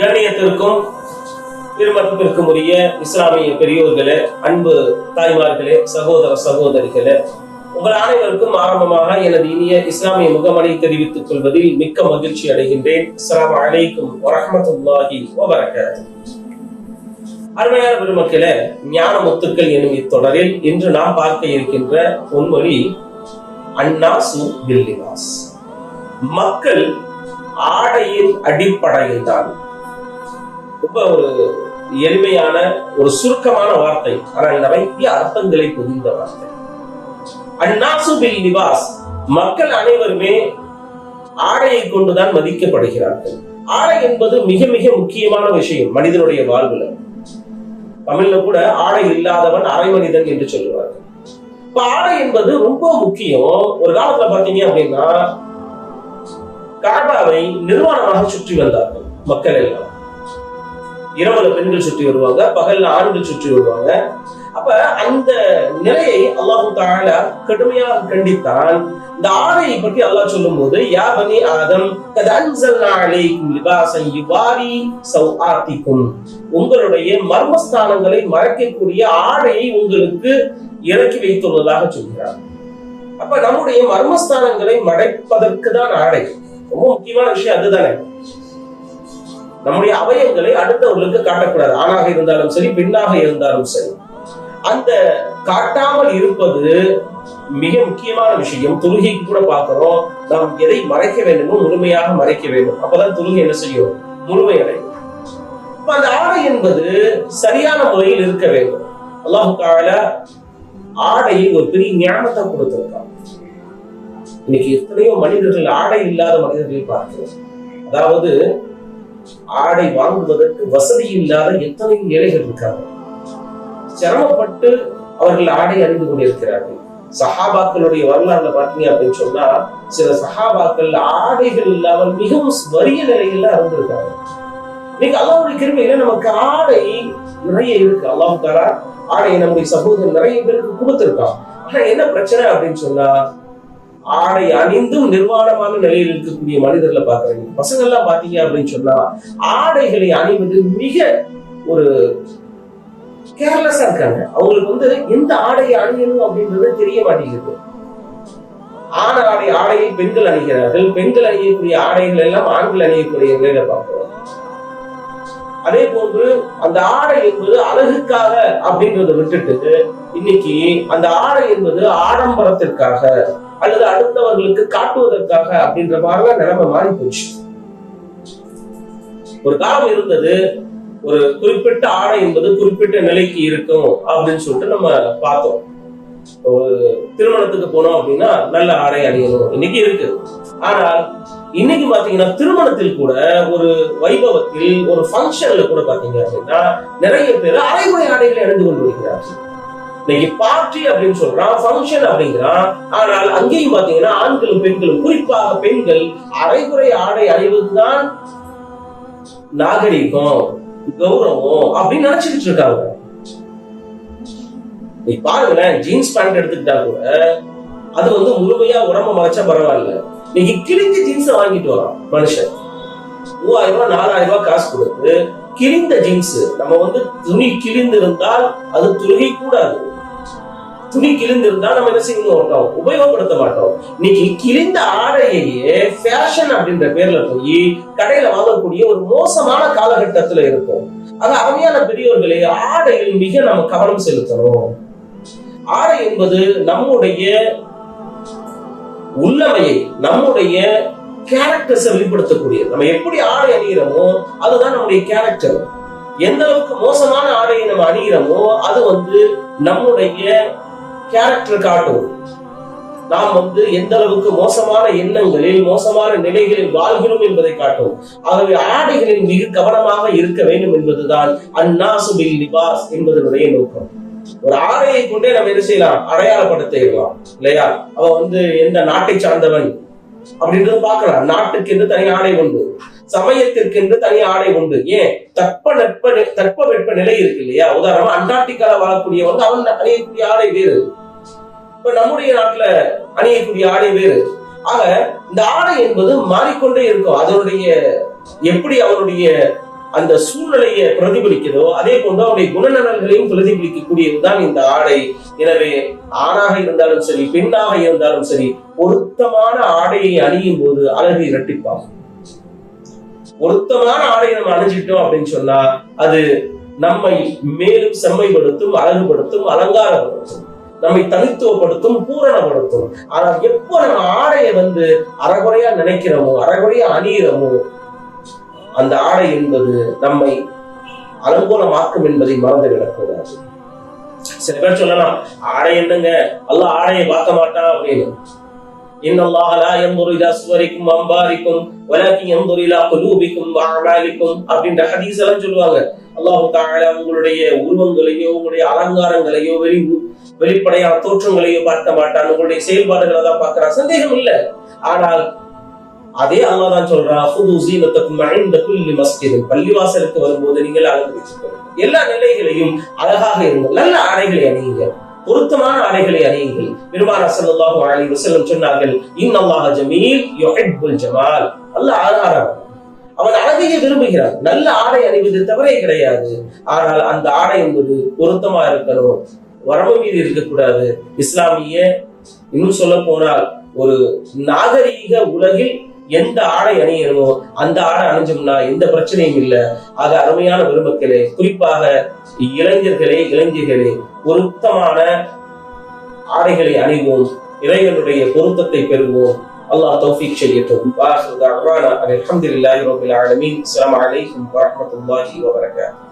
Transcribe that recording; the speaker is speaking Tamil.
கண்ணியத்திற்கும் திருமணத்திற்கும் உரிய இஸ்லாமிய பெரியோர்களே அன்பு தாய்மார்களே சகோதர சகோதரிகளே உங்கள் அனைவருக்கும் ஆரம்பமாக எனது இனிய இஸ்லாமிய முகமனை தெரிவித்துக் கொள்வதில் மிக்க மகிழ்ச்சி அடைகின்றேன். அஸ்ஸலாமு அலைக்கும் வரமத்துல்லாஹி வபரகாத்துஹு அருமையான பெருமக்களே ஞான முத்துக்கள் எனும் இத்தொடரில் இன்று நாம் பார்க்க இருக்கின்ற பொன்மொழி அன்னாசு பில்லிவாஸ். மக்கள் ஆடையின் அடிப்படையில் தான் ரொம்ப ஒரு எளிமையான ஒரு சுருக்கமான வார்த்தை. ஆனால் நிறைய அர்த்தங்களை புரிந்த வார்த்தை. அந்நாசு பில் நிவாஸ் மக்கள் அனைவருமே ஆடையை கொண்டுதான் மதிக்கப்படுகிறார்கள். ஆடை என்பது மிக மிக முக்கியமான விஷயம் மனிதனுடைய வாழ்வுல. தமிழ்ல கூட ஆடை இல்லாதவன் அரை மனிதன் என்று சொல்லுவார்கள். இப்ப ஆடை என்பது ரொம்ப முக்கியம். ஒரு காலத்துல பாத்தீங்க அப்படின்னா காபாவை நிர்வாணமாக சுற்றி வந்தார்கள் மக்கள் எல்லாம். இரவுல பெண்கள் சுற்றி வருவாங்க பகல்ல ஆண்கள் சுற்றி வருவாங்க. அப்ப அந்த நிலையை அல்லாஹு தாலா கடுமையாக கண்டித்தான். இந்த ஆடையை பற்றி அல்லாஹ் சொல்லும் போது யா பனி ஆதம் கத் அன்சல்னா சௌஆத்திக்கும். உங்களுடைய மர்மஸ்தானங்களை மறைக்கக்கூடிய ஆடையை உங்களுக்கு இறக்கி வைத்துள்ளதாக சொல்கிறார். அப்ப நம்முடைய மர்மஸ்தானங்களை மறைப்பதற்கு தான் ஆடை. ரொம்ப முக்கியமான விஷயம் அதுதானே? நம்முடைய அவயங்களை அடுத்தவர்களுக்கு காட்டக்கூடாது. ஆணாக இருந்தாலும் சரி பெண்ணாக இருந்தாலும் சரி. அந்த காட்டாமல் இருப்பது மிக முக்கியமான விஷயம். தொழுகைக்கு கூட பார்க்கிறோம் நாம் எதை மறைக்க வேண்டுமோ முழுமையாக மறைக்க வேண்டும். அப்பதான் தொழுகை என்ன செய்யும்? முழுமையடையும். அந்த ஆடை என்பது சரியான முறையில் இருக்க வேண்டும். அல்லாஹு தாலா ஒரு பெரிய ஞானத்தை கொடுத்திருக்கான். இன்னைக்கு எத்தனையோ மனிதர்கள் ஆடை இல்லாத மனிதர்களை பார்க்கிறோம். அதாவது ஆடை வாங்குவதற்கு வசதி இல்லாத எத்தனை ஏழைகள் இருக்காங்க. சிரமப்பட்டு அவர்கள் ஆடை அறிந்து கொண்டிருக்கிறார்கள். சஹாபாக்களுடைய வரலாறுல பாத்தீங்க அப்படின்னு சொன்னா சில சஹாபாக்கள் ஆடைகள் இல்லாமல் மிகவும் வறிய நிலையில இருந்திருக்காங்க. இன்னைக்கு அல்லாவுடைய கிருமையில நமக்கு ஆடை நிறைய இருக்கு. அல்லாஹ் தாரா ஆடையை நம்முடைய சகோதரர் நிறைய பேருக்கு கொடுத்திருக்கான். ஆனா என்ன பிரச்சனை அப்படின்னு சொன்னா ஆடை அணிந்தும் நிர்வாணமான நிலையில் இருக்கக்கூடிய மனிதர்களை பாக்குறீங்க பசங்க எல்லாம் பாத்தீங்க அப்படின்னு சொன்னா ஆடைகளை அணிவது மிக ஒரு கேர்லெஸ்ஸா இருக்காங்க. அவங்களுக்கு வந்து எந்த ஆடையை அணியணும் அப்படின்றது தெரிய மாட்டேங்குது. ஆண் ஆடை ஆடையை பெண்கள் அணிகிறார்கள். பெண்கள் அணியக்கூடிய ஆடைகள் எல்லாம் ஆண்கள் அணியக்கூடிய நிலையில பார்க்கிறோம். அதே போன்று அந்த ஆடை என்பது அழகுக்காக அப்படின்றத விட்டுட்டு இன்னைக்கு அந்த ஆடை என்பது ஆடம்பரத்திற்காக அல்லது அடுத்தவர்களுக்கு காட்டுவதற்காக அப்படின்ற மாதிரிலாம் நிலைமை மாறி போச்சு ஒரு காலம் இருந்தது ஒரு குறிப்பிட்ட ஆடை என்பது குறிப்பிட்ட நிலைக்கு இருக்கும் அப்படின்னு சொல்லிட்டு நம்ம பார்த்தோம். ஒரு திருமணத்துக்கு போனோம் அப்படின்னா நல்ல ஆடை அணியணும். இன்னைக்கு இருக்கு. ஆனால் இன்னைக்கு பாத்தீங்கன்னா திருமணத்தில் கூட ஒரு வைபவத்தில் ஒரு ஃபங்க்ஷன்ல கூட பாத்தீங்க அப்படின்னா நிறைய பேர் அரைமுறை ஆடைகளை அணிந்து கொண்டு வருகிறார்கள். இன்னைக்கு பார்ட்டி அப்படின்னு சொல்றான் ஃபங்க்ஷன் அப்படிங்கிறான். ஆனால் அங்கேயும் பாத்தீங்கன்னா ஆண்களும் பெண்களும் குறிப்பாக பெண்கள் அரைகுறை ஆடை அணிவதுதான் நாகரிகம் கௌரவம் அப்படின்னு நினைச்சுக்கிட்டு இருக்காங்க. நீ பாருங்களேன் ஜீன்ஸ் பேண்ட் எடுத்துக்கிட்டா கூட அது வந்து முழுமையா உடம்ப மறைச்சா பரவாயில்ல. நீங்க கிழிஞ்ச ஜீன்ஸ் வாங்கிட்டு வரோம் மனுஷன். மூவாயிரம் ரூபாய் நாலாயிரம் ரூபாய் காசு கொடுத்து கிழிந்த ஜீன்ஸ் நம்ம வந்து துணி கிழிந்து இருந்தால் அது துருகி கூடாது. துணி கிழிந்து இருந்தா நம்ம என்ன செய்ய மாட்டோம் உபயோகப்படுத்த மாட்டோம். இன்னைக்கு கிழிந்த ஆடையையே ஃபேஷன் அப்படின்ற பேர்ல போய் கடையில வாங்கக்கூடிய ஒரு மோசமான காலகட்டத்துல இருக்கும். அது அருமையான பெரியவர்களே ஆடையில் மிக நம்ம கவனம் செலுத்தணும். ஆடை என்பது நம்முடைய உள்ளமையை நம்முடைய கேரக்டர்ஸை வெளிப்படுத்தக்கூடியது. நம்ம எப்படி ஆடை அணிகிறோமோ அதுதான் நம்முடைய கேரக்டர் எந்த அளவுக்கு மோசமான ஆடையை நம்ம அணிகிறோமோ அது வந்து நம்முடைய கேரக்டர் காட்டும். நாம் வந்து எந்த அளவுக்கு மோசமான எண்ணங்களில் மோசமான நிலைகளில் வாழ்கிறோம் என்பதை காட்டும். ஆகவே ஆடைகளில் மிக கவனமாக இருக்க வேண்டும் என்பதுதான் அந்நாசுபில் நிபாஸ் என்பதனுடைய நோக்கம். ஒரு ஆடையை கொண்டே நம்ம என்ன செய்யலாம்? அடையாளப்படுத்திடலாம் இல்லையா? அவ வந்து எந்த நாட்டை சார்ந்தவன் அப்படின்றது பாக்கலாம் நாட்டுக்கு என்று தனி ஆடை உண்டு. சமயத்திற்கு என்று தனி ஆடை உண்டு. ஏன்? தட்ப நட்ப தட்ப வெட்ப நிலை இருக்கு இல்லையா? உதாரணமா அண்டார்டிகால வாழக்கூடியவங்க அவன் அணியக்கூடிய ஆடை வேறு. இப்ப நம்முடைய நாட்டுல அணியக்கூடிய ஆடை வேறு. ஆக இந்த ஆடை என்பது மாறிக்கொண்டே இருக்கும். அதனுடைய எப்படி அவனுடைய அந்த சூழ்நிலையை பிரதிபலிக்கிறதோ அதே போன்று அவருடைய குணநலன்களையும் பிரதிபலிக்கக்கூடியதுதான் இந்த ஆடை. எனவே ஆணாக இருந்தாலும் சரி பெண்ணாக இருந்தாலும் சரி பொருத்தமான ஆடையை அணியும் போது அழகு இரட்டிப்பாகும். பொருத்தமான ஆடையை நம்ம அணிஞ்சிட்டோம் அப்படின்னு சொன்னா அது நம்மை மேலும் செம்மைப்படுத்தும் அழகுபடுத்தும் அலங்காரப்படுத்தும். நம்மை தனித்துவப்படுத்தும் பூரணப்படுத்தும். ஆனால் எப்போ நம்ம ஆடையை வந்து அறகுறையா நினைக்கிறோமோ அறகுறையா அணியிறோமோ அந்த ஆடை என்பது நம்மை அலங்கோலமாக்கும் என்பதை மறந்துவிடக்கூடாது சில பேர் சொல்லலாம் ஆடை என்னங்க? அல்லாஹ் ஆடையை பார்க்க மாட்டான் அப்படின்னு. إن الله لا ينظر இலா صوركم அம்பாரிக்கும் ولكن ينظر இலா قلوبكم வஅமாலிக்கும் அப்படின்ற ஹதீஸ் எல்லாம் சொல்லுவாங்க அல்லாஹ் தஆலா உங்களுடைய உருவங்களையோ உங்களுடைய அலங்காரங்களையோ வெளி வெளிப்படையான தோற்றங்களையோ பார்க்க மாட்டான் உங்களுடைய செயல்பாடுகளை தான் பார்க்கிறான் சந்தேகம் இல்லை ஆனால் அதே அல்லாஹ் தான் சொல்றான் ஹுது ஸீனத்தக்கும் இந்த குல்லி மஸ்ஜித் பள்ளிவாசலுக்கு வரும்போது நீங்கள் அழகு எல்லா நிலைகளையும் அழகாக இருங்கள் நல்ல ஆடைகளை அணியுங்க பொருத்தமான ஆடைகளை அணியுங்கள் பெருமாள் அசல்லாஹு அலி வசல்லம் சொன்னார்கள் இன்னல்லாஹ ஜமீல் யுஹிப்புல் ஜமால். அல்ல ஆதாரம். அவன் அழகையே விரும்புகிறான். நல்ல ஆடை அணிவது தவறே கிடையாது. ஆனால் அந்த ஆடை என்பது பொருத்தமா இருக்கணும். வரம்பு மீது இருக்கக்கூடாது. இஸ்லாமிய இன்னும் சொல்ல போனால் ஒரு நாகரீக உலகில் எந்த ஆடை அணியணுமோ அந்த ஆடை அணிஞ்சோம்னா எந்த பிரச்சனையும் இல்லை. ஆக அருமையான பெருமக்களே குறிப்பாக இளைஞர்களே இளைஞர்களே பொருத்தமான ஆடைகளை அணிவோம். இறைவனுடைய பொருத்தத்தை பெறுவோம். அல்லாஹ் தௌஃபீக் செய்யட்டும். வாஹிரு தஅவானா அல்ஹம்துலில்லாஹி ரப்பில் ஆலமீன். அஸ்ஸலாமு அலைக்கும் வரஹ்மத்துல்லாஹி வபரகாத்துஹு